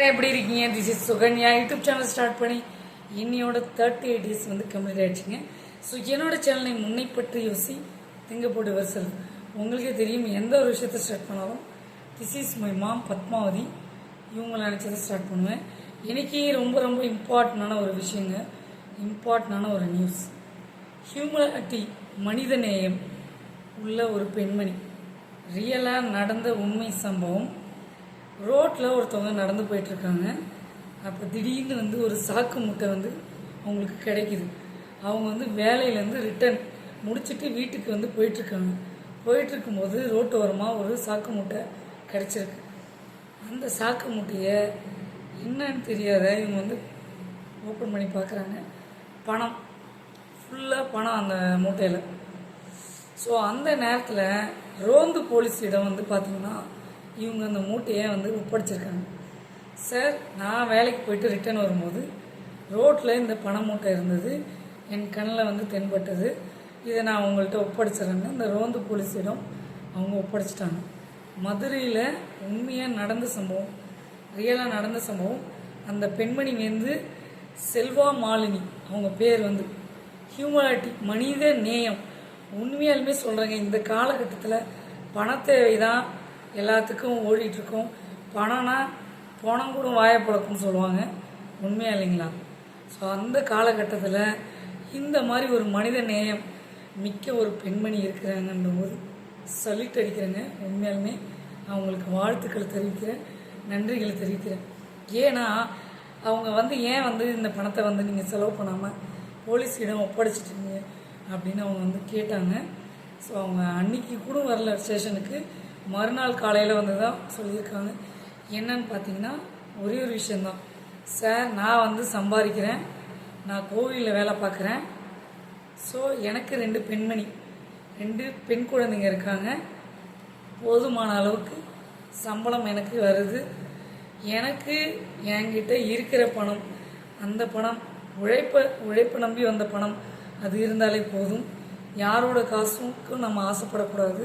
எப்படி இருக்கீங்க? This is Sukanya YouTube channel start பண்ணி இன்னையோட தேர்ட்டி எயிட் டேஸ் வந்து கம்ப்ளீட் ஆயிடுச்சுங்க. ஸோ என்னோட சேனலை முன்னை பற்றி யோசி திங்கப்போடு வரிசல். உங்களுக்கே தெரியும் எந்த ஒரு விஷயத்த ஸ்டார்ட் பண்ணாலும் this is my mom Padmavathi. இவங்களை நினச்சதை ஸ்டார்ட் பண்ணுவேன். இன்னைக்கு ரொம்ப ரொம்ப இம்பார்ட்டண்டான ஒரு விஷயங்க. இம்பார்ட்டண்டான ஒரு நியூஸ் ஹியூமனிட்டி மனித நேயம் உள்ள ஒரு பெண்மணி. ரியலாக நடந்த உண்மை சம்பவம். ரோட்டில் ஒருத்தவங்க நடந்து போயிட்டுருக்காங்க. அப்போ திடீர்னு வந்து ஒரு சாக்கு மூட்டை வந்து அவங்களுக்கு கிடைக்குது. அவங்க வந்து வேலையிலேருந்து ரிட்டர்ன் முடிச்சுட்டு வீட்டுக்கு வந்து போயிட்டுருக்காங்க. போயிட்டுருக்கும்போது ரோட்டு ஓரமாக ஒரு சாக்கு மூட்டை கிடச்சிருக்கு. அந்த சாக்கு மூட்டையை என்னன்னு தெரியாத இவங்க வந்து ஓப்பன் பண்ணி பார்க்குறாங்க. பணம். ஃபுல்லாக பணம் அந்த மூட்டையில். ஸோ அந்த நேரத்தில் ரோந்து போலீஸிடம் வந்து பார்த்திங்கன்னா இவங்க அந்த மூட்டையை வந்து ஒப்படைச்சிருக்காங்க? சார் நான் வேலைக்கு போயிட்டு ரிட்டர்ன் வரும்போது ரோட்டில் இந்த பண மூட்டை இருந்தது என் கண்ணில் வந்து தென்பட்டது இதை நான் உங்கள்கிட்ட ஒப்படைச்சிடுறேன்னு இந்த ரோந்து போலீஸிடம் அவங்க ஒப்படைச்சிட்டாங்க. மதுரையில் உண்மையாக நடந்த சம்பவம் ரியலாக நடந்த சம்பவம் அந்த பெண்மணி வந்து செல்வா மாலினி அவங்க பேர் வந்து ஹியூமனிட்டி மனித நேயம் உண்மையாலுமே சொல்கிறேங்க இந்த காலகட்டத்தில் பணத்தேவை தான் எல்லாத்துக்கும் ஓடிட்டுருக்கோம். பணம்னா பணம் கூட வாயப்பழக்கம்னு சொல்லுவாங்க. உண்மையா இல்லைங்களா? ஸோ அந்த காலகட்டத்தில் இந்த மாதிரி ஒரு மனித நேயம் மிக்க ஒரு பெண்மணி இருக்கிறாங்கன்ற போது சல்யூட் அடிக்கிறேங்க. உண்மையாலுமே அவங்களுக்கு வாழ்த்துக்களை தெரிவிக்கிறேன். நன்றிகளை தெரிவிக்கிறேன். ஏன்னா அவங்க வந்து ஏன் வந்து இந்த பணத்தை வந்து நீங்கள் செலவு பண்ணாமல் போலீஸிடம் ஒப்படைச்சிட்டீங்க அப்படின்னு அவங்க வந்து கேட்டாங்க. ஸோ அவங்க அன்னைக்கு கூட வரல ஸ்டேஷனுக்கு மறுநாள் காலையில் வந்து தான் சொல்லியிருக்காங்க. என்னன்னு பார்த்தீங்கன்னா ஒரே ஒரு விஷயந்தான் சார் நான் வந்து சம்பாதிக்கிறேன். நான் கோவிலில் வேலை பார்க்குறேன். ஸோ எனக்கு ரெண்டு பெண்மணி ரெண்டு பெண் குழந்தைங்க இருக்காங்க. போதுமான அளவுக்கு சம்பளம் எனக்கு வருது. எனக்கு என்கிட்ட இருக்கிற பணம் அந்த பணம் உழைப்ப உழைப்பை நம்பி வந்த பணம் அது இருந்தாலே போதும். யாரோட காசுக்கும் நம்ம ஆசைப்படக்கூடாது.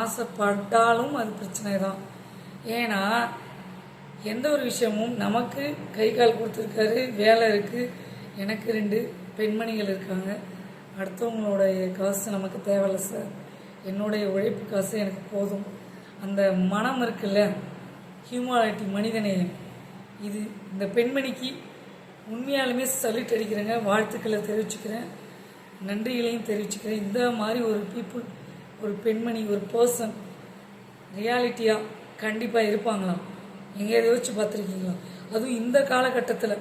ஆசைப்பட்டாலும் அது பிரச்சனை தான் ஏன்னா எந்த ஒரு விஷயமும் நமக்கு கை கால் கொடுத்துருக்காரு வேலை இருக்குது எனக்கு ரெண்டு பெண்மணிகள் இருக்காங்க. அடுத்தவங்களுடைய காசு நமக்கு தேவையில்ல சார். என்னுடைய உழைப்பு காசு எனக்கு போதும். அந்த மனம் இருக்குல்ல ஹியூமாலிட்டி மனிதநேயம் இது இந்த பெண்மணிக்கு உண்மையாலுமே சல்யூட் அடிக்கிறேங்க வாழ்த்துக்களை தெரிவிச்சுக்கிறேன் நன்றிகளையும் தெரிவிச்சுக்கிறேன். இந்த மாதிரி ஒரு பீப்புள் ஒரு பெண்மணி ஒரு பர்சன் ரியாலிட்டியாக கண்டிப்பாக இருப்பாங்களாம். எங்கேயாவது யோசிச்சு பார்த்துருக்கீங்களா? அதுவும் இந்த காலகட்டத்தில்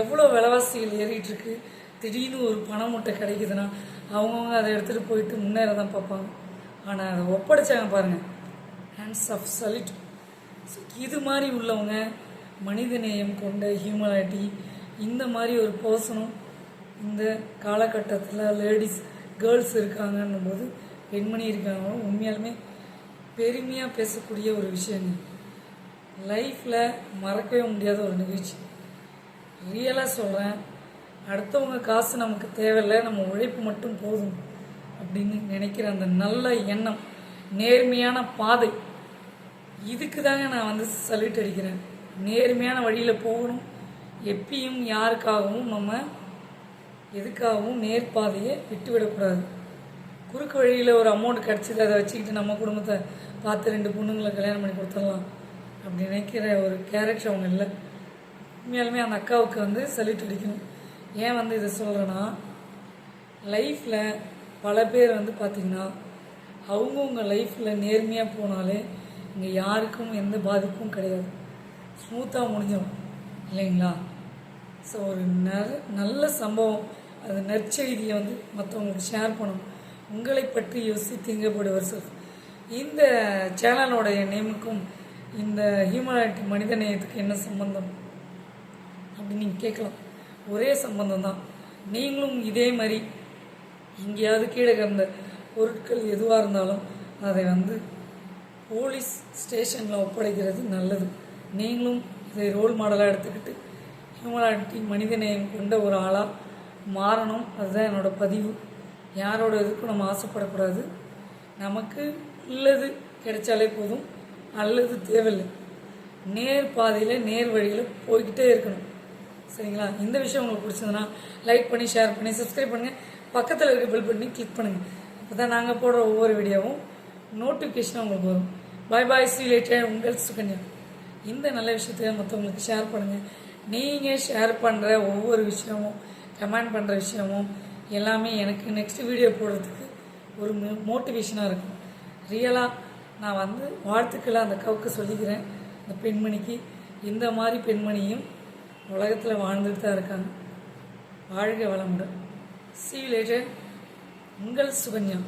எவ்வளோ விலைவாசிகள் ஏறிட்டுருக்கு. திடீர்னு ஒரு பண மூட்டை கிடைக்குதுன்னா அவங்கவுங்க அதை எடுத்துகிட்டு போயிட்டு முன்னேற தான் பார்ப்பாங்க. ஆனால் அதை ஒப்படைச்சாங்க பாருங்கள் ஹேண்ட்ஸ் ஆஃப் சலிட் இது மாதிரி உள்ளவங்க மனிதநேயம் கொண்ட ஹியூமனிட்டி இந்த மாதிரி ஒரு பர்சனும் இந்த காலகட்டத்தில் லேடிஸ் கேர்ள்ஸ் இருக்காங்கன்னும் போது பெண்மணி இருக்காங்களும் உண்மையாலுமே பெருமையாக பேசக்கூடிய ஒரு விஷயங்க லைஃப்பில் மறக்கவே முடியாத ஒரு நிகழ்ச்சி. ரியலாக சொல்கிறேன் அடுத்தவங்க காசு நமக்கு தேவையில்லை நம்ம உழைப்பு மட்டும் போதும் அப்படின்னு நினைக்கிற அந்த நல்ல எண்ணம் நேர்மையான பாதை இதுக்கு தாங்க நான் வந்து சல்யூட் அடிக்கிறேன். நேர்மையான வழியில் போகணும் எப்பயும் யாருக்காகவும் நம்ம எதுக்காகவும் நேர்பாதையை விட்டுவிடக்கூடாது. குறுக்கு வழியில் ஒரு அமௌண்ட் கிடச்சிது அதை வச்சுக்கிட்டு நம்ம குடும்பத்தை பார்த்து ரெண்டு பொண்ணுங்களை கல்யாணம் பண்ணி கொடுத்துடலாம் அப்படி நினைக்கிற ஒரு கேரக்டர் அவங்க இல்லை. உண்மையாலுமே அந்த அக்காவுக்கு வந்து சல்யூட் அடிக்கணும். ஏன் வந்து இதை சொல்கிறேன்னா லைஃப்பில் பல பேர் வந்து பார்த்திங்கன்னா அவங்கவுங்க லைஃப்பில் நேர்மையாக போனாலே இங்கே யாருக்கும் எந்த பாதிப்பும் கிடையாது. ஸ்மூத்தாக முடிஞ்சிடும். இல்லைங்களா? ஸோ ஒரு நர நல்ல சம்பவம். அது நற்செய்தியை வந்து மற்றவங்களுக்கு ஷேர் பண்ணணும். உங்களை பற்றி யோசி திங்கப்படுவர் செல்ஃப் இந்த சேனலோடைய நேமுக்கும் இந்த ஹியூமனிட்டி மனித நேயத்துக்கு என்ன சம்பந்தம்? அப்படின்னு நீங்கள் கேட்கலாம். ஒரே சம்பந்தம் தான். நீங்களும் இதே மாதிரி எங்கேயாவது கீழே கிடந்த பொருட்கள் எதுவாக இருந்தாலும் அதை வந்து போலீஸ் ஸ்டேஷனில் ஒப்படைக்கிறது நல்லது. நீங்களும் இதை ரோல் மாடலாக எடுத்துக்கிட்டு ஹியூமனிட்டி மனிதநேயம் கொண்ட ஒரு ஆளாக மாறணும். அதுதான் என்னோடய பதிவு. யாரோட இதுக்கும் நம்ம ஆசைப்படக்கூடாது. நமக்கு உள்ளது கிடைச்சாலே போதும். அல்லது தேவையில்லை. நேர் பாதையில் நேர் வழியில் போய்கிட்டே இருக்கணும். சரிங்களா? இந்த விஷயம் உங்களுக்கு பிடிச்சதுன்னா லைக் பண்ணி ஷேர் பண்ணி சப்ஸ்கிரைப் பண்ணுங்கள் பக்கத்தில் இருக்க பெல் பண்ணி கிளிக் பண்ணுங்கள் அப்போ தான் நாங்கள் போடுற ஒவ்வொரு வீடியோவும் நோட்டிஃபிகேஷன் உங்களுக்கு வரும். பாய் பாய் ஸ்ரீ லேட்டர் உங்கள் சுகன்யா. இந்த நல்ல விஷயத்தை மற்றவங்களுக்கு ஷேர் பண்ணுங்கள் நீங்கள் ஷேர் பண்ணுற ஒவ்வொரு விஷயமும் கமெண்ட் பண்ணுற விஷயமும் எல்லாமே எனக்கு நெக்ஸ்ட் வீடியோ போடுறதுக்கு ஒரு மோட்டிவேஷனாக இருக்கும். ரியலாக நான் வந்து வாழ்த்துக்களை அந்த கவுக்கு சொல்லிக்கிறேன். அந்த பெண்மணிக்கு இந்த மாதிரி பெண்மணியும் உலகத்தில் வாழ்ந்துட்டு தான் இருக்காங்க. வாழ்க வளமுடன். சி லேட்டர் உங்கள் சுகன்யா.